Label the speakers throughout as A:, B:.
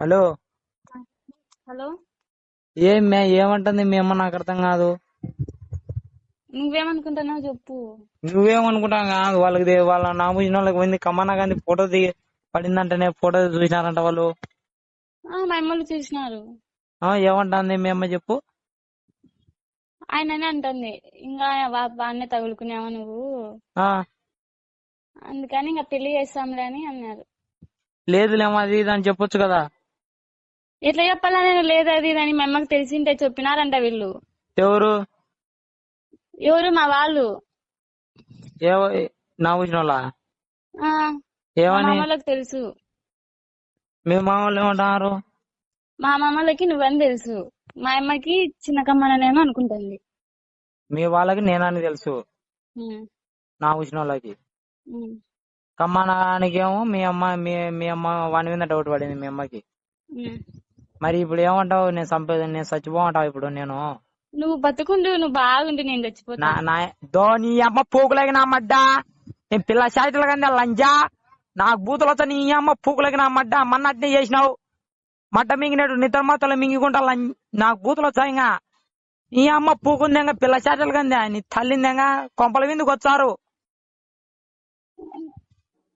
A: Hello
B: hello
A: ఏం మే ఏమంటుంది మీ అమ్మ నాకు అర్థం కాదు.
B: నువ్వేమనుకుంటున్నావు చెప్పు.
A: నువ్వేమనుకుంటా కాదు వాళ్ళకి వాళ్ళ నామూసిన వాళ్ళకి పోయింది. కమన్నా గాంధీ ఫోటో దిగి పడిందంటేనే ఫోటో చూసినారంట వాళ్ళు.
B: ఆ, మా అమ్మలు చూసినారు.
A: ఆ, ఏమంటుంది మీ అమ్మ చెప్పు.
B: ఆయననే అంటుంది ఇంకా వా- వాడినే తగులుకున్నావా నువ్వు?
A: ఆ.
B: అందుకని ఇంకా పెళ్ళి చేస్తాంలే అని అన్నారు.
A: లేదులేమో అది ఇది అని చెప్పొచ్చు కదా.
B: ఎట్లా చెప్పాలా నేను? లేదు అది అని మా అమ్మకి తెలిసింటే చెప్పినారంట వీళ్ళు.
A: ఎవరు?
B: ఎవరు? మా వాళ్ళు.
A: ఎవ- నామూసిన వాళ్ళ
B: ఆ, మా
A: ఏమని?
B: మామలకు తెలుసు.
A: మీ మామూలు ఏమంటున్నారు?
B: మా మామలకి నువ్వని తెలుసు. మా అమ్మకి చిన్న కమ్మననేమో అనుకుంటుంది.
A: మీ వాళ్ళకి నేనని తెలుసు.
B: ఉమ్,
A: నామూసిన వాళ్ళకి కమ్మనానికేమో మీ అమ్మ మీ మీ అమ్మ వాని మీద డౌట్ పడింది మీ అమ్మకి. మరి ఇప్పుడు ఏమంటావు? నేను చంపే నేను చచ్చిపోమంటావు ఇప్పుడు నేను?
B: నువ్వు బతుకుండు నువ్వు బాగుండు నేను చచ్చిపోతా.
A: నా నా దో నీ అమ్మ పూకులకి నా మడ్డ నేను పిల్ల శాయితలు కానీ లంజా నాకు బూతులతో నీ అమ్మ పూకులకి నా మడ్డ మన్న అట్నే చేసినావు. మడ్డ మింగినట్టు నిద్ర మాతలు మింగికుంటా లం- నాకు బూతులు వచ్చాయిగా నీ అమ్మ పూకుందేగా పిల్ల శాతలు కందా నీ తల్లిందేగా కొంపల విందుకు వచ్చారు.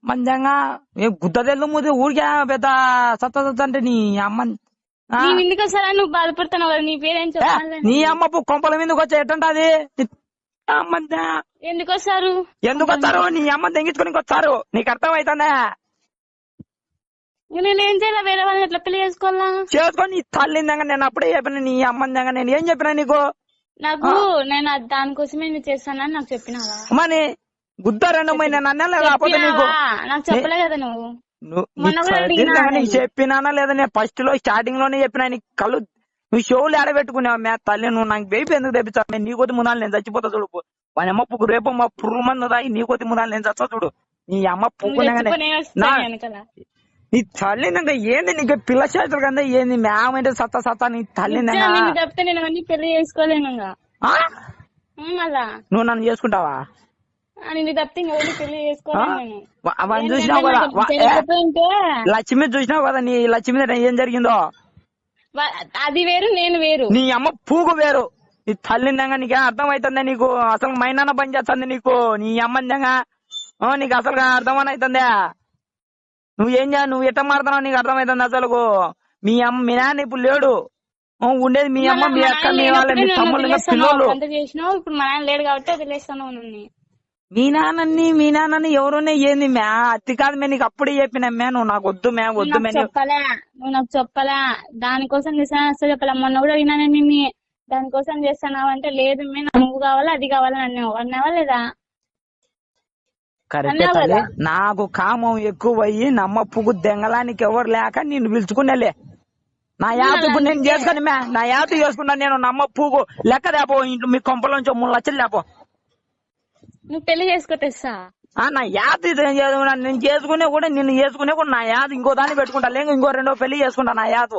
A: మందంగా ఏ గుద్ద తెల్లు ముది ఊరికే పెద్ద సత్త సత్త అంటే నీ అమ్మ
B: ఎందుకు వస్తారా? నువ్వు బాధపడుతున్నావు నీ పేరేం
A: నీ అమ్మ కొంపల మీదకి వచ్చా? ఎట్టంటది
B: ఎందుకు వస్తారు?
A: ఎందుకు నీ అమ్మ తెంగించుకొని వచ్చారు నీకు అర్థమవుతుందా
B: నేనేం చేయాలి? వేరే వాళ్ళని ఎట్లా పెళ్ళి చేసుకోవాలా?
A: చేసుకొని నీ తల్లిందంగా నేను అప్పుడే చెప్పిన నీ అమ్మందంగా నేను ఏం చెప్పినా నీకు?
B: నాకు నేను దానికోసమే నువ్వు చేస్తానని నాకు చెప్పినావా?
A: అమ్మని గుద్ద రెండు నేను అన్నా లేకపోతే నీకు?
B: నాకు చెప్పలే కదా నువ్వు.
A: నువ్వు. చెప్పినానా లేదా నేను ఫస్ట్లో స్టార్టింగ్లోనే చెప్పినా నీ కళ్ళు నువ్వు షోలు ఆడబెట్టుకున్నావు మే తల్లి నువ్వు నాకు బేబీ ఎందుకు తెప్పించావు నేను నీ కొద్ది ముందాలు నేను చచ్చిపోతా చూడు వాని అమ్మ పువ్వు రేపు మా పురుగు మంది నీ కొద్ది ముందాలు నేను చచ్చా చూడు. నీ అమ్మ పువ్వునగానే నా తల్లిందంగా ఏంది నీకు పిల్ల చేతులు కదా ఏంది? మేమంటే సత్తా సత్తా నీ
B: నేను? పెళ్ళి చేసుకోలేను అలా
A: నువ్వు నన్ను చేసుకుంటావా?
B: తప్పితే పెళ్ళి
A: చూసినావు కదా? లక్ష్మి చూసినావు కదా నీ లక్ష్మి ఏం జరిగిందో?
B: అది వేరు నేను వేరు.
A: నీ అమ్మ పూగు వేరు. నీ తల్లిందంగా నీకేం అర్థమవుతుందా నీకు? అసలు మైనాన్న పని చేస్తుంది నీకు? నీ అమ్మందంగా నీకు అసలు అర్థమని అవుతుందా నువ్వు ఏం చేయ నువ్వు ఎట్ట మారుతున్నావు? నీకు అర్థమవుతుంది అసలు మీ అమ్మ మీ నాన్న ఇప్పుడు లేడు. ఉండేది మీ అమ్మ మీ అక్క మీ వాళ్ళ మీ తమ్ముళ్ళు. పిల్లలు.
B: ఇప్పుడు మా నాన్న లేడు కాబట్టి వదిలేస్తాను
A: మీ నాన్నని మీ నాన్నని ఎవరునే ఏంది మ్యా అత్తి కాదు మే నీకు అప్పుడే చెప్పిన మే నువ్వు నాకు వద్దు మే
B: నువ్వు
A: వద్దు మే
B: చెప్పలే? నువ్వు నాకు చెప్పలే? దానికోసం చేస్తాను చెప్పలే? మొన్న కూడా విన్నాను నిన్ను దానికోసం చేస్తున్నావు అంటే లేదు మే నువ్వు కావాలా అది కావాలని అన్నావు. అన్నావా లేదా?
A: కరెక్టే. నాకు కామం ఎక్కువ అయ్యి నమ్మ పువ్వు దెంగలానికి ఎవరు లేక నిన్ను పిలుచుకునేలే. నా యాత ఇప్పుడు నేను చేసుకుని మే నా యాత చేసుకున్నా నేను నమ్మ పువ్వు లెక్క లేపో ఇంట్లో మీ కొంపలోంచి మూడు లక్షలు లేపో
B: నువ్వు పెళ్ళి చేసుకో తెస్తా
A: ఆ నా యాత ఇది నేను చేసుకునే కూడా నిన్ను చేసుకునే కూడా నా యాత ఇంకో దాన్ని పెట్టుకుంటా. లేక ఇంకో రెండో పెళ్ళి చేసుకుంటా నా యాత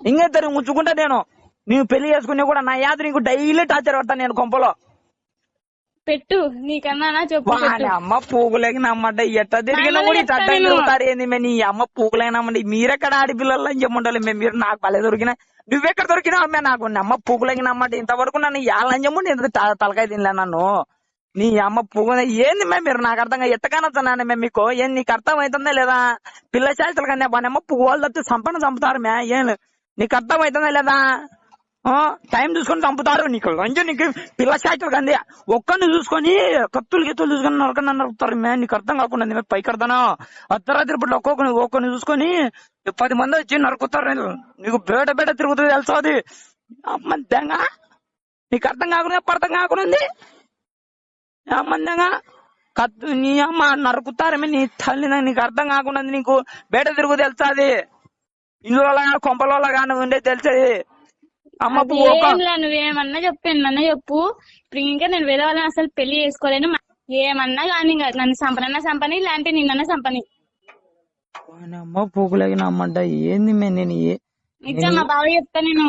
A: ఇంకిద్దరు ముచ్చుకుంటా నేను. నీవు పెళ్ళి చేసుకునే కూడా నా యాత నీకు డైలీ టార్చర్ పడతా నేను కొంపలో.
B: పెట్టు. నీకన్నా చెప్పు పెట్టు.
A: అమ్మ పూగులేకి నమ్మంట ఎట్ట తిరిగినా కూడా. తిరుగుతారు ఏంది? మే నీ అమ్మ పూగులేకి నమ్మండి మీరెక్కడ ఆడపిల్లలు అని చెప్పుంటారు మే మీరు నాకు భలే దొరికినా నువ్వెక్కడ దొరికినావు మే నాకు? అమ్మ పూగులేకి నమ్మంటే ఇంతవరకు నన్ను యాలని చెమ్మండి ఇంత తలకాయ తినలే నన్ను? నీ అమ్మ పువ్వు ఏంది మేము మీరు? నాకు అర్థంగా ఎట్టకానొచ్చాను మేము మీకు. ఏం నీకు అర్థం అవుతుందా లేదా? పిల్ల శాస్త్రాలు కన్నా వాని అమ్మ పువ్వు వాళ్ళు తప్పితే చంపుతారు మే. ఏం నీకు అర్థం అవుతుందా లేదా? టైం చూసుకొని చంపుతారు నీకు. లంచం నీకు పిల్ల శాస్త్రాలు కంది ఒక్కరిని చూసుకొని కత్తులు గిత్తులు చూసుకొని నరకని నరుకుతారు మే. నీకు అర్థం కాకుండా మేము పైకి అర్థనా అర్ధరాత్రి ఇప్పుడు ఒక్కొక్కరిని ఒక్కరిని చూసుకొని పది మంది వచ్చి నరుకుతారు నీకు. బేట బేట తిరుగుతుంది తెలుసు అది? అమ్మ దెంగ. నీకు అర్థం కాకుండా అర్థం కాకుండా అమ్మంతంగా కత్తు నీ అమ్మ నరుకుతారమే నీ తల్లి నీకు అర్థం కాకుండా. నీకు బేట తిరుగు తెలుసా అది ఇల్లు కొంపల కానీ ఉండే తెలిసేది అమ్మ
B: నువ్వేమన్నా చెప్పు ఏమన్నా చెప్పు. ఇప్పుడు ఇంకా నేను వేరే వాళ్ళని అసలు పెళ్ళి చేసుకోలేను. ఏమన్నా కానీ నన్ను సంపనన్నా సంపని లేదంటే నిన్నన్నా సంపని.
A: అమ్మ పూకులకి నమ్మంట. ఏంది నేను
B: నిజం మా బావ చెప్తా నేను.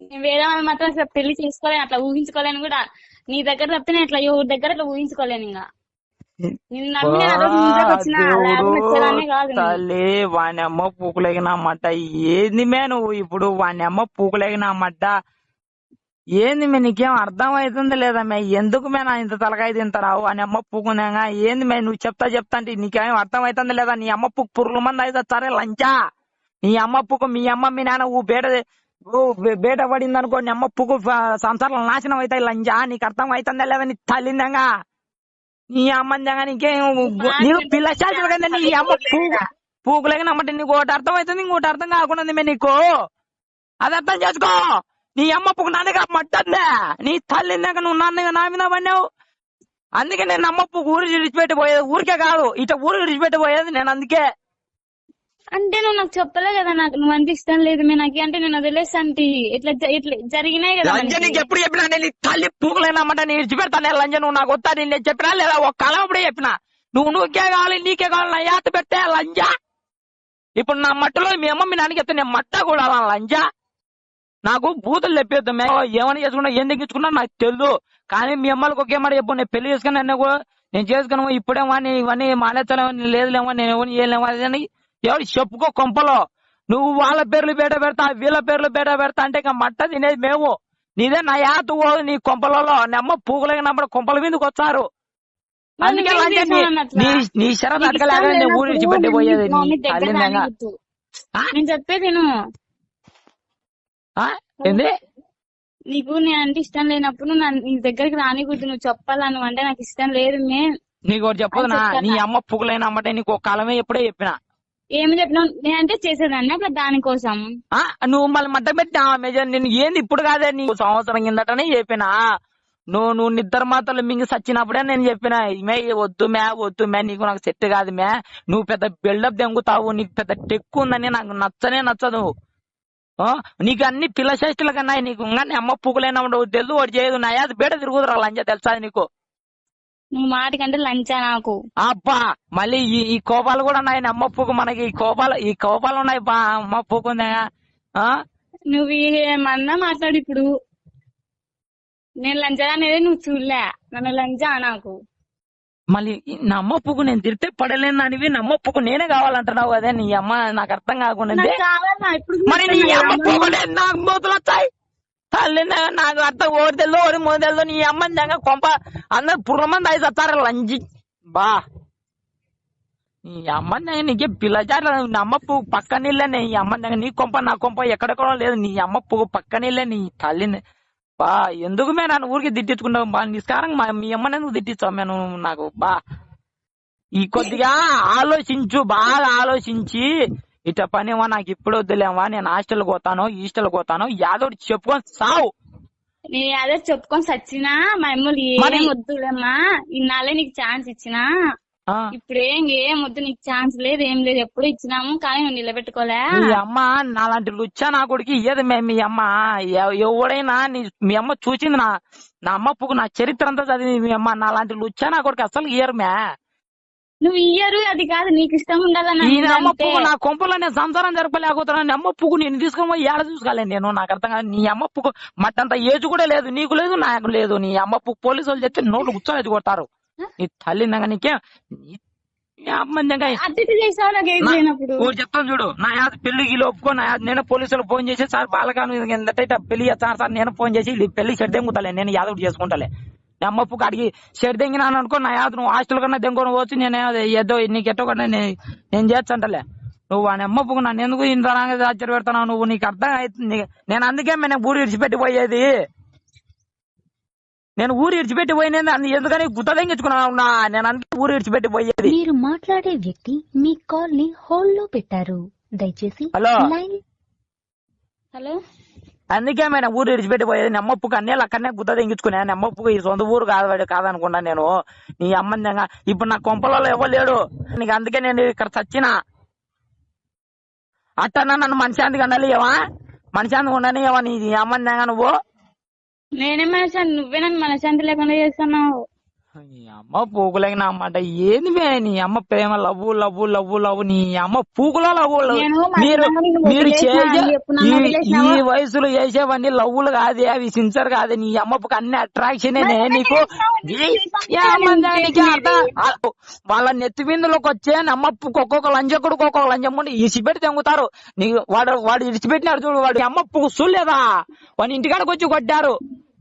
B: నేను వేరే వాళ్ళు మాత్రం అసలు పెళ్ళి చేసుకోలేను అట్లా ఊహించుకోలేను కూడా. నీ దగ్గర తప్పితే నేను అట్లా ఎవరి దగ్గర అట్లా ఊహించుకోలేను ఇంకా.
A: తల్లి వాని అమ్మ పూకులేగినామట. ఏంది మే నువ్వు ఇప్పుడు? వాని అమ్మ పూకులేగినామట. ఏంది మే నీకేం అర్థం అవుతుంది లేదా మే? ఎందుకు మే నా ఇంత తలకాయ తింటారావు వాని అమ్మ పూకునేగా ఏంది మే? నువ్వు చెప్తా చెప్తా అంటే నీకేం అర్థం అవుతుంది లేదా? నీ అమ్మ పూకు పురుగుల మంది అయితే సరే లంచా. నీ అమ్మ పూకు మీ అమ్మ మీ నాన్న ఊ బేట ఊ బే- బేట పడింది అనుకో నీ అమ్మ పూకు సంసారాలు నాశనం అవుతాయి లంచా నీకు అర్థం అవుతుందా లేదా నీ తల్లిందంగా నీ అమ్మందంగా నీకేం నీకు పిల్ల శాస్త్రం కదా నీ అమ్మ పూకులేక నమ్మంటే నీకు ఒకటి అర్థం అవుతుంది ఇంకోటి అర్థం కాకుండా మే నీకు. అది అర్థం చేసుకో. నీ అమ్మ పూకు నా దగ్గర మట్టందే నీ తల్లిందాక నువ్వు నాన్న నా మీద పడినావు. అందుకే నేను అమ్మ పూకు ఊరు విడిచిపెట్టి పోయేది ఊరికే కాదు ఇట ఊరు విడిచిపెట్టి పోయేది నేను అందుకే.
B: అంటే నువ్వు నాకు చెప్పలే కదా నాకు నువ్వు అంటే ఇష్టం లేదు మీ నాకు అంటే నేను వదిలేస్తా అంటే ఇట్లా ఇట్లా జరిగినాయి కదా
A: లంజ. నీకు ఎప్పుడు చెప్పినా నేను తల్లి పూకులేనమాట నేను విడిచిపెడతాను లంజ నువ్వు నాకు వస్తా నేను చెప్పినా లేదా? ఒక కాలం అప్పుడే చెప్పినా. నువ్వు నువ్వుకే కావాలి నీకే కావాలి నా యాత పెట్టే లంజ. ఇప్పుడు నా మట్టలో మీ అమ్మ మీ నాన్నకి నేను మట్ట కూడా లంజ. నాకు బూతులు తెప్పేద్దు మేము ఏమని చేసుకున్నా ఏం తగ్గించుకున్నా నాకు తెలియదు కానీ మీ అమ్మలకు ఒకే మాట చెప్పు నేను పెళ్ళి చేసుకుని అన్న కూడా నేను చేసుకున్నాము ఇప్పుడేమో ఇవన్నీ మానేస్తానేమో లేదులేమో నేను ఏలేమో అని ఎవరు చెప్పుకో కొంపలో? నువ్వు వాళ్ళ పేర్లు బేట పెడతా వీళ్ళ పేర్లు బేట పెడతా అంటే ఇంకా మట్ట తినేది మేము. నీదే నా యాత నీ కొంపలలో. నీ అమ్మ పూగులేగినప్పుడు కొంపల మీదకి వచ్చారు. అందుకే నీ-? నీ నీ అడగలేక
B: ఇష్టం
A: నేను ఊరి
B: లేనప్పుడు
A: పెట్టి పోయేది
B: నీ మమ్మీ
A: నీ
B: దగ్గర
A: తల్లిదంగా
B: రానివ్వద్దు.
A: ఆ?
B: నేను చెప్పేది?
A: ఏంది?
B: నీకు నేను అంటే ఇష్టం లేనప్పుడు నీ దగ్గరికి రానికూడదు. నువ్వు చెప్పాలా నువ్వు అంటే నాకు ఇష్టం లేదు మే.
A: నీకు
B: అది
A: నీ.
B: చెప్తానా?
A: అమ్మ పుగులైన అమ్మటే నీకు ఒక కాలమే ఎప్పుడే చెప్పిన.
B: ఏమి చెప్పినావు? నేనంటే చేసేదాన్ని అట్లా దానికోసం
A: ఆ నువ్వు మళ్ళీ మట్ట పెట్టి మెజర్ నేను ఏంది ఇప్పుడు కాదే నీకు సంవత్సరం కిందటనే చెప్పినా. నువ్వు నువ్వు నిద్ర మాత్రం మింగి సచ్చినప్పుడే నేను చెప్పిన మే వద్దు మే వద్దు మే నీకు నాకు సెట్ కాదు మే. నువ్వు పెద్ద బిల్డప్ దెంగుతావు నీకు పెద్ద టెక్కు ఉందని నాకు నచ్చనే నచ్చదు. ఆ, నీకు అన్ని పిల్ల చేష్టలు కన్నా నీకు ఇంకా నీ అమ్మ పువ్వులైనా ఉండవు తెలుసు వాడు చేయదు నా యాది బేట తిరుగుతురా లంజ తెలుసా నీకు?
B: నువ్వు మాటకంటే లంచా నాకు.
A: అబ్బా మళ్ళీ ఈ ఈ కోపాలు కూడా ఉన్నాయి నీ అమ్మ పువ్వు మనకి ఈ కోపాలు ఈ కోపాలు ఉన్నాయి బా అమ్మ ఆ?
B: నువ్వు ఏమన్నా మాట్లాడు ఇప్పుడు. నేను లంచా అనేది నువ్వు చూడలే. నన్ను లంచా నాకు.
A: మళ్ళీ నా అమ్మ పువ్వు నేను తిరితే పడలేను దానివి నా అమ్మ పువ్వు నేనే కావాలంటున్నావు అదే నీ అమ్మ నాకు అర్థం కాకుండా మరి నీ అమ్మ పువ్వు నాకు మూతలు వచ్చాయి. తల్లి నాకు అత్త ఓడి తెల్లో ఓడి మూడు తెలుదో నీ అమ్మ నిజంగా కొంప. అందరు పుర్రమంది అయి చస్తారు లంజి. బా. నీ అమ్మ దగ్గర నీకే పిల్లచారు నీ అమ్మ పువ్వు పక్క నీ అమ్మ దగ్గర నీ కొంప నా కొంప ఎక్కడెక్కడో లేదు. నీ అమ్మ పువ్వు పక్క నీళ్ళే నీ తల్లిని. బా ఎందుకు మే నన్ను ఊరికి తిట్టించుకుంటావు బా నిస్కారం మా మీ అమ్మని ఎందుకు తిట్టించావు మేము నాకు? బా. ఈ కొద్దిగా ఆలోచించు బాగా ఆలోచించి ఇట పనేమో నాకు ఇప్పుడు వద్దులేమా నేను హాస్టల్ పోతాను ఈస్టల్ పోతాను యాదోటి చెప్పుకొని సావు.
B: నేను అదే చెప్పుకొని సచ్చినా మా అమ్మలు ఏం వద్దులేమ్మా ఇన్నాళ్ళే నీకు ఛాన్స్ ఇచ్చినా. ఇప్పుడు ఏం ఏం వద్దు నీకు ఛాన్స్ లేదు ఏం లేదు ఎప్పుడు ఇచ్చినాము కానీ నువ్వు నిలబెట్టుకోలే.
A: అమ్మ నాలాంటి లుచ్చా నా కొడుకు ఇయ్యదు మే మీ అమ్మ. ఎవ- ఎవడైనా నీ మీ అమ్మ చూసింది నా నా అమ్మ పువ్వు నా చరిత్ర అంతా చదివి మీ అమ్మ. నాలాంటి లుచ్చా నా కొడుకు అసలు ఇయ్యరు మే.
B: నువ్వు ఇయ్యరు అది కాదు నీకు ఇష్టం ఉండాలని
A: నా కొంపలో నేను సంసారం జరపలేకపోతున్నాను నీ అమ్మ పువ్వు నేను తీసుకొని పోయి ఏడ చూసుకోలేదు నేను? నాకు అర్థం కాదు. నీ అమ్మ పువ్వు మట్టంత ఏజ్ కూడా లేదు నీకు లేదు నాకు లేదు. నీ అమ్మ పువ్వు పోలీసు వాళ్ళు చెప్తే నోట్లు కూర్చొని కొడతారు. నీ తల్లి ఇందాక నీకే చెప్తాను చూడు. నా యాద పెళ్ళికి ఒప్పుకో నా యాద నేను పోలీసులకు ఫోన్ చేసి సార్ బాలకాను ఇట్లా పెళ్ళి చేస్తాను సార్ నేను ఫోన్ చేసి పెళ్ళి షెడ్ దెంగుతాలే నేను యాదవ్ చేసుకుంటాలే. నా అమ్మ పువ్వు అడిగి షెడ్ దెంగినాను అనుకో నా యాద నువ్వు హాస్టల్ కన్నా దెంకొని వచ్చి నేను ఏదో నీకు ఎట్టో కన్నా నేను చేస్తాంటలే. నువ్వు వాని అమ్మ పువ్వు నన్ను ఎందుకు ఇంత ఆశ్చర్య పెడతావు నువ్వు నీకు అర్థం అవుతుంది నేను అందుకే నేను ఊరు విడిచిపెట్టి పోయేది నేను ఊరు విడిచిపెట్టి పోయినది ఎందుకని గుత్త తెంగించుకున్నా నేను అందుకే ఊరు విడిచిపెట్టి పోయేది
C: మీరు మాట్లాడే వ్యక్తి మీ కాల్ని హోల్డ్లో పెట్టారు. దయచేసి
A: హలో.
B: హలో?
A: అందుకే మేము ఊరు విడిచిపెట్టి పోయేది అన్నీ అక్కడనే గుద్ద తెంగించుకునే. నీ ఈ సొంత ఊరు కాదు వాడు కాదనుకున్నా నేను. నీ అమ్మందంగా ఇప్పుడు నా కొంపలలో ఇవ్వలేడు నీకు అందుకే నేను ఇక్కడ చచ్చిన. అట్టన్నా నన్ను మనశాంతిగా ఉండలేవా మనశాంతిగా ఉండనివా నీ అమ్మందంగా నువ్వు?
B: నేనే మనశాంతి నువ్వే నన్ను మనశాంతి లేకుండా చేస్తున్నావు.
A: నీ అమ్మ పూకులకి నా మాట ఏంది నీ అమ్మ ప్రేమ? Love love love love. నీ అమ్మ పూకుల లవ్వు మీరు మీరు ఈ- వయసులో చేసేవన్నీ లవ్వులు కాదే అవి సిన్సర్ కాదే. నీ అమ్మకు అన్ని అట్రాక్షన్ నీకు. వాళ్ళ నెత్తి బిందులోకి వచ్చే నమ్మప్పుకు ఒక్కొక్క లంజకుడు ఒక్కొక్క లంజమ్ముడు ఇసిపెట్టి తెంగుతారు. నీకు వాడు వాడు ఇడిచిపెట్టినాడు చూడు వాడు అమ్మప్పుకు చూడలేదా? వాడి ఇంటికాడికి వచ్చి కొట్టారు.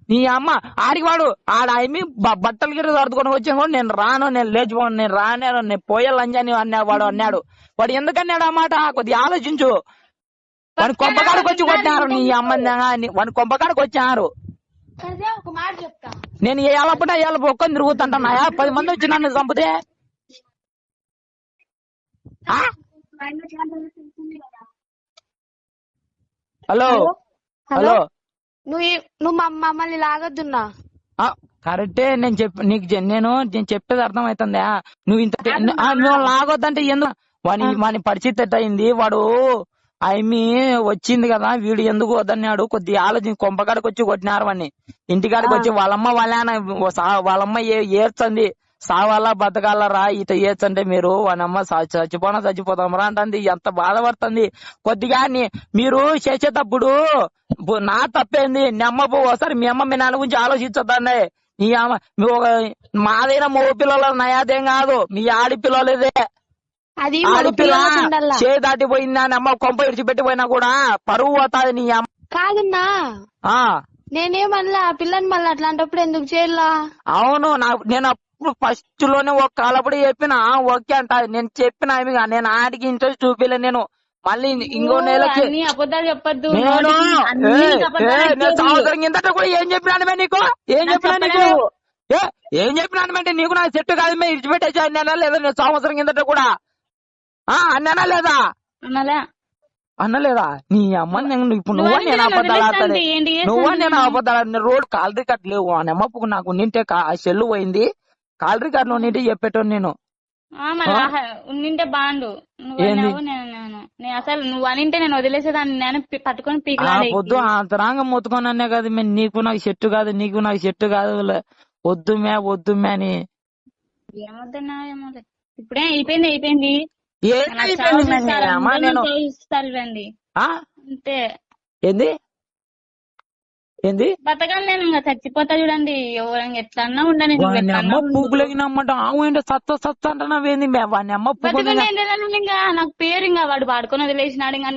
A: నీ అమ్మ ఆడికి వాడు ఆడ అమ్మి బ- బట్టలు గిరి సర్దుకొని వచ్చా కూడా నేను రాను నేను లేచిపోను నేను రాను నేను పోయే లంజని అన్నా వాడు అన్నాడు. వాడు ఎందుకన్నాడు ఆ మాట? కొద్దిగా ఆలోచించు. వాడి కొంపకాడికి వచ్చి కొట్టారు నీ అమ్మ వాడి కొంపకాడికి వచ్చారు.
B: చెప్తా.
A: నేను ఏ ఎలపట ఎలప ఒక్కని తిరుగుతుంటున్నాయా పది మంది వచ్చి నన్ను చంపితే? హలో? హలో?
D: నువ్వు నువ్వు మా మమ్మల్ని లాగొద్దున్నా.
A: ఆ, కరెక్టే నేను చెప్పి నీకు నేను నేను చెప్పేది అర్థమవుతుందా? నువ్వు ఇంత నువ్వు లాగొద్దంటే ఎందుకు వాని వాని పరిస్థితి ఎట్ట అయింది వాడు ఆయమి వచ్చింది కదా వీడు ఎందుకు వద్దన్నాడు? కొద్దిగా ఆలోచించి కొంపకాడికి వచ్చి కొట్టినారు వాడిని ఇంటికాడికి వచ్చి వాళ్ళమ్మ వాళ్ళ వాళ్ళమ్మ ఏ- ఏడ్చంది. సావాలా బతకాలా రా ఇట ఏడ్చంటే మీరు. వానమ్మ చచ్చిపోనా చచ్చిపోతాం రా అంటుంది. ఎంత బాధపడుతుంది. కొద్దిగా మీరు చేసేటప్పుడు నా తప్పేంది. నీ అమ్మ పో ఒకసారి మీ అమ్మ మీ నాన్న గురించి ఆలోచించొద్దండి. నీ అమ్మ మీ ఒక మాదైన మగ పిల్లల నయాదేం కాదు. మీ ఆడి పిల్లలదే.
D: అది
A: ఆడపిల్ల
D: మగపిల్లలకుండల్లా.
A: చే దాటిపోయిందా అమ్మ కొంప ఇడిచిపెట్టి పోయినా కూడా పరువు పోతాది నీ అమ్మ.
D: కాదన్నా.
A: ఆ,
D: నేనేమనలా? ఆ పిల్లని మళ్ళీ అట్లాంటప్పుడు ఎందుకు చేయాలా?
A: అవును నేను అప్పుడు ఫస్ట్లోనే ఒక కాలప్పుడు చెప్పిన ఓకే అంట. నేను చెప్పిన నేను ఆడికి ఇంట్రెస్ట్ చూపిలే నేను. మళ్ళీ ఇంకో నెలకి
B: అన్ని అబద్ధాలు చెప్పొద్దు.
A: నేను
B: అన్ని.
A: సంవత్సరం కిందట కూడా ఏం చెప్పినాను మే నీకు? ఏం చెప్పినా నీకు. ఏ, ఏం చెప్పినాను అంటే నీకు నాకు సెట్ కాదు. మే ఇడిచిపెట్టేసి అన్నానా లేదా? నేను సంవత్సరం కిందట కూడా? ఆ అన్నానా లేదా?
B: అన్నలా?
A: అన్నలేదా? నీ అమ్మ ఇప్పుడు నువ్వు నేను అబద్ధాలు నువ్వు నేను? అబద్ధాలు రోడ్ కాలరీ కట్ లేవు ఆ నెమ్మకు నాకు నింటే ఆ సెల్లు పోయింది. కాలరీ కట్లో నింటే చెప్పేటోను నేను.
B: ఆ, మరి
A: ఆ?
B: ఆహా, ఉండింటే బాండు. నువ్వు
A: ఏంది?
B: అన్నావు నేను అసలు నువ్వు అనింటే నేను వదిలేసేదాన్ని నేను పి- పట్టుకొని
A: ఆ
B: పీకలాడే.
A: పొద్దు అంతరాంగం మొత్తుకొని అనే కదా మే నీకు నాకు చెట్టు కాదు నీకు నాకు చెట్టు కాదు లే. వద్దు మే వద్దు మే అని.
B: ఏమొద్దన్నా ఇప్పుడే అయిపోయింది అయిపోయింది.
A: ఏం
B: నాకు
A: అయిపోయింది మే నీ
B: చావు
A: అమ్మ
B: ఇస్తారు,
A: నేను
B: అందరూ ఇస్తారు రండి.
A: ఆ?
B: అంతే.
A: ఏంది? ఏంది?
B: బతకాలి నేను ఇంకా చచ్చిపోతా చూడండి. ఎవరైనా ఎట్లన్నా ఉండని
A: వాని అమ్మ. పూకులకి నమ్మంట ఆవు ఏంటో సత్త సత్త అంటున్నావేంది వాని అమ్మ
B: ఇంకా? నాకు పేరు ఇంకా వాడు వాడుకొని వదిలేసినాడు ఇంకా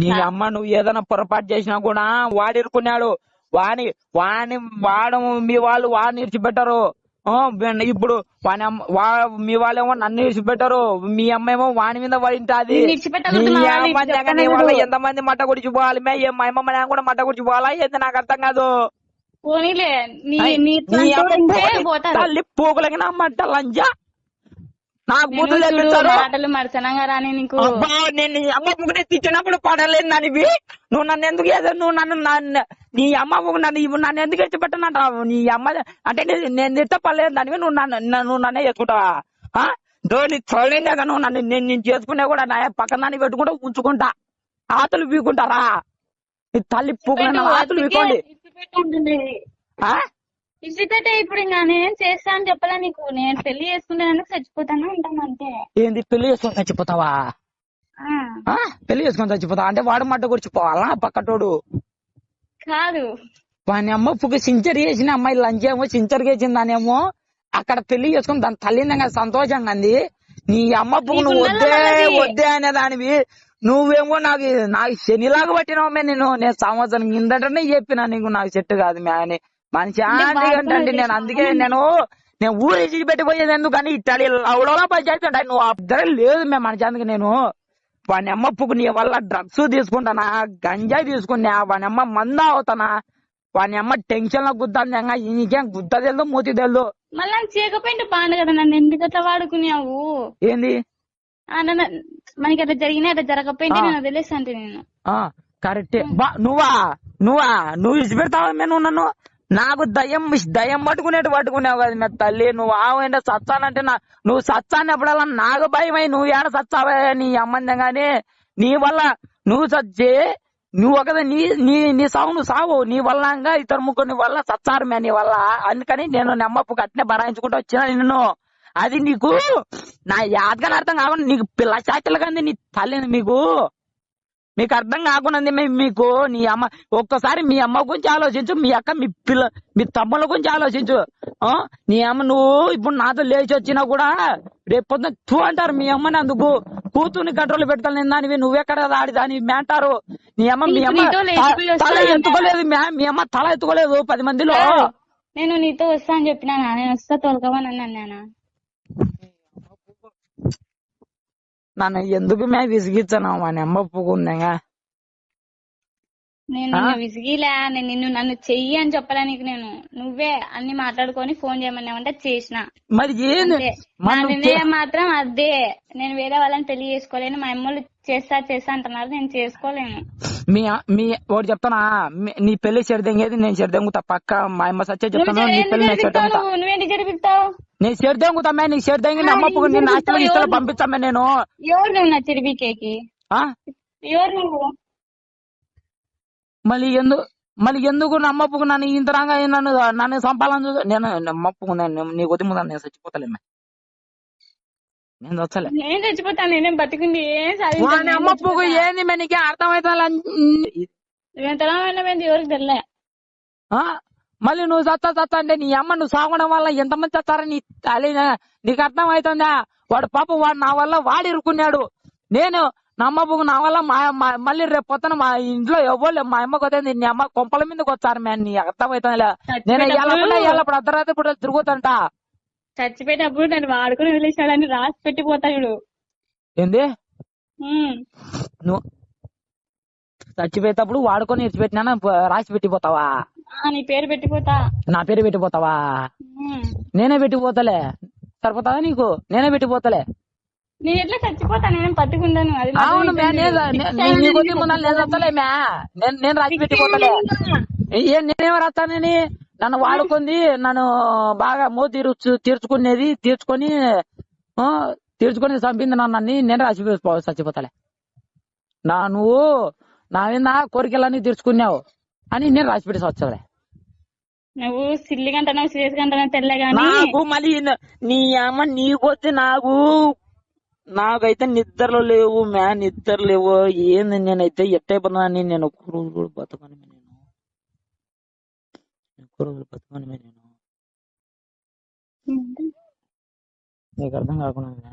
A: నీ అమ్మ నువ్వు ఏదైనా పొరపాటు చేసినా కూడా వాడు ఇరుకున్నాడు వాని వాని వాడు మీ వాళ్ళు వాడిని ఇడిచిపెట్టరు ఇప్పుడు వాని మీ వాళ్ళేమో నన్ను ఇడిచిపెట్టరు మీ అమ్మ ఏమో వాని మీద పడింటాది.
B: నిన్ను ఇడిచిపెట్టకూడదు,
A: నీ
B: మా వాళ్ళు
A: అమ్మ
B: ఇడిచిపెట్టనే
A: దగ్గర నీ వాళ్ళ
B: లేదు.
A: ఎంత మంది మట్ట గుడిచి పోవాలి మే అమ్మ కూడా మట్ట గుడిచి పోవాలా ఏంది నాకు అర్థం కాదు. తల్లి పూకులకి నా మట్ట లంజా. నాకు తెప్పించారు
B: మరసనంగా రాని నీకు.
A: నేను అమ్మ ముగ్గునే తిట్టినప్పుడు పడలేదు ననివి నువ్వు నన్ను ఎందుకు ఏదో నువ్వు నన్ను నీ అమ్మ నన్ను నన్ను ఎందుకు ఎత్తిపెట్టనంటావు నీ అమ్మ అంటే నేను తిట్ట పర్లేదు దానివి. నువ్వు నన్ను నువ్వు నన్నే చేసుకుంటావా? ఆ? ధోని చూడలేదు కదా నువ్వు నన్ను నేను నేను చేసుకునే కూడా నా పక్కన దాన్ని పెట్టుకుంటా ఉంచుకుంటా. ఆతులు పీకుంటారా తల్లి పూకున్న ఆతులు పీకోండి
B: ఇచ్చిపెట్టే ఇప్పుడు ఇంకా నేనేం చేస్తా అని చెప్పలే నీకు? నేను పెళ్ళి చేసుకుంటానని చచ్చిపోతాను అంటాను అంతే.
A: ఏంది? పెళ్ళి చేసుకొని చచ్చిపోతావా?
B: ఆ?
A: పెళ్ళి చేసుకొని చచ్చిపోతావా? అంటే వాడు మట్ట గురించి పోవాలా పక్కటోడు?
B: కాదు.
A: వాని అమ్మ పువ్వు సించర్ చేసిన అమ్మాయి లంచ్ ఏమో సించర్ చేసింది దానేమో అక్కడ పెళ్ళి చేసుకుని దాని తల్లిదంగా సంతోషంగా అంది. నీ అమ్మ పువ్వు నువ్వు
B: నీకు
A: వద్దే? వద్దే అనే దానివి. నువ్వేమో నాకు నాకు శనిలాగా పట్టినావు నేను నేను సంవత్సరం కిందటనే చెప్పిన నీకు నాకు చెట్టు కాదు మే అని మనిషి
B: అంటే
A: అంటే నేను అందుకే నేను నేను ఊరు ఇచ్చి పెట్టిపోయేది ఎందుకని ఇట్టాలి అవడోలా పంచాయతీ ఉంటాయి నువ్వు అద్దరే లేదు మేము మనిషి అందుకే నేను. వాని అమ్మ పువ్వు నీ వల్ల డ్రగ్స్ తీసుకుంటానా గంజాయి తీసుకున్నా వాని అమ్మ మందా అవుతానా వాని అమ్మ టెన్షన్లో గుద్దాను ఇంకేం గుద్ద తెలుదు మూతి తెలుదు.
B: మళ్ళీ నాకు చేయకపోయింటే బాగుండు కదా నన్ను ఎందుకు అట్లా వాడుకున్నావు?
A: ఏంది?
B: ఆ, నన్ను మనకి అట్లా జరిగినా అట్లా జరగకపోయింటే
A: ఆ.
B: నేను వదిలేస్తాను నేను.
A: ఆ కరెక్టే. నువ్వా? నువ్వా? నువ్వు ఇచ్చి పెడతావా నన్ను? నాకు దయ్యం దయ్యం పట్టుకునేట్టు పట్టుకునేవు కదా మీ తల్లి. నువ్వు ఆవంటే సత్సానంటే నా నువ్వు సచ్చానప్పుడల్లా నాకు భయం అయి నువ్వు ఏడ సచ్చావే నీ అమ్మంది గాని నీ వల్ల నువ్వు సచ్చి నువ్వు ఒకదా నీ నీ నీ సావు నువ్వు సావు. నీ వల్ల ఇతరు ముగ్గురు వల్ల సత్సారమే మే నీ వల్ల. అందుకని నేను నెమ్మప్పు కట్టినే బరాయించుకుంటూ వచ్చిన నిన్ను. అది నీకు నా యాదగా అర్థం కాకుండా నీకు పిల్ల చాచలు కంది నీ తల్లిని మీకు. మీకు అర్థం కాకుండా మీకు నీ అమ్మ ఒక్కసారి మీ అమ్మ గురించి ఆలోచించు మీ అక్క మీ పిల్ల మీ తమ్ముళ్ళ గురించి ఆలోచించు? నీ అమ్మ నువ్వు ఇప్పుడు నాతో లేచి వచ్చినా కూడా రేపు తూ అంటారు మీ అమ్మని అందుకు కూతుర్ని కంట్రోల్ పెడతాను దానివి నువ్వెక్కడ ఆడి దాని అంటారు. నీ అమ్మ మీ అమ్మ తల ఎత్తుకోలేదు మీ అమ్మ తల ఎత్తుకోలేదు పది మందిలో.
B: నేను నీతో వస్తా అని చెప్పినానా నేను వస్తా తొలకమని అన్నానా
A: నన్ను ఎందుకు మే విసిగించాను మా అమ్మ ఒప్పుకుందేగా.
B: నేను నిన్ను విసిగిలా నేను నిన్ను నన్ను చెయ్యి అని చెప్పలే నీకు నేను. నువ్వే అన్ని మాట్లాడుకొని ఫోన్ చేయమన్నావంటే చేసిన.
A: మరి
B: మాత్రం అదే. నేను వేరే వాళ్ళని పెళ్ళి చేసుకోలేను. మా అమ్మలు చేస్తా చేస్తా అంటున్నారు. నేను చేసుకోలేను.
A: మీ మీ ఒకటి చెప్తానా? మీ- నీ పెళ్ళి చెడిదెంగేది నేను చెడిదెంగుతా పక్క మా అమ్మ సచ్చే చెప్తాను. నీ పెళ్ళి నేను
B: నువ్వు నువ్వేంటి జరిపిస్తావు
A: నేను చెడిదెంగుతామే నీకు చెడిదెంగి అమ్మ ఒప్పుకు నేను నాశనం ఇస్తాను పంపించామే నేను.
B: ఎవరు నువ్వు నా చెరిపికేకి
A: ఆ?
B: ఎవరు నువ్వు?
A: మళ్ళీ ఎందుకు మళ్ళీ ఎందుకు నమ్మప్పుకు నన్ను ఇంతరంగా నన్ను నన్ను సంపాలని చూ నేను నమ్మప్పుకు నేను నీ కొద్ది ముందు నేను చచ్చిపోతలేమే నేను వచ్చలే
B: నేను చచ్చిపోతాను నేనేం బతికుంది ఏం సాధించాను
A: అమ్మప్పుకు ఏంది మే నీకే అర్థమైతే
B: ఎంతలా ఎవరికి తెలియలే
A: మళ్ళీ నువ్వు చస్తా చస్తా అంటే నీ అమ్మ నువ్వు సాగడం వల్ల ఎంతమంది చస్తారని నీ తల్లి నీకు అర్థం అవుతుందా వాడు పాపం వాడు నా వల్ల వాడు ఇరుక్కున్నాడు. నేను నా అమ్మకు నా వల్ల మా మళ్ళీ రేపు పొద్దున మా ఇంట్లో ఎవ్వరు మా అమ్మకు వస్తే నీ అమ్మ కొంపల మీదకి వచ్చారు మే నీ అర్థం అవుతుందిలే నేను ఎల్లప్పుడు ఎల్లప్పుడు అర్ధరాత్రి ఇప్పుడు తిరుగుతుంటా.
B: చచ్చిపోయేటప్పుడు నన్ను వాడుకుని వదిలేసాడని రాసి పెట్టిపోతాడు
A: ఏంది. నువ్వు చచ్చిపోయేటప్పుడు వాడుకొని ఇడిచిపెట్టినా రాసి పెట్టిపోతావా?
B: నీ పేరు పెట్టిపోతా.
A: నా పేరు పెట్టిపోతావా. నేనే పెట్టిపోతలే. సరిపోతావా నీకు? నేనే పెట్టిపోతలే.
B: నేను ఎట్లా చచ్చిపోతా? నేను మాత్రం
A: అవును. నేను రాసి పెట్టిపోతలే. నేనేం రాస్తానని? నన్ను వాడుకుంది నన్ను బాగా మో తీర్చు తీర్చుకునేది తీర్చుకొని తీర్చుకొని చంపింది నన్ను నేను రాసి పో- చచ్చిపోతాలే. నా నువ్వు నా మీద కోరికలన్నీ తీర్చుకున్నావు అని నేను రాసి పెట్టి వచ్చావులే
B: నువ్వు సిల్లి గంటనో సీరియస్ గంటనో తెల్లే గాని
A: నాకు మళ్ళీ న- నీ అమ్మ నీకొచ్చి నాకు నాకైతే నిద్రలో లేవు మ్యా నిద్ర లేవు ఏంది నేనైతే ఎట్టయిపోతున్నాని నేను ఒక్క రోజు కూడా బతకను మ్యా నేను ఒక్క రోజు బతకను మ్యా నేను నీకు అర్థం కాకుండా మ్యా.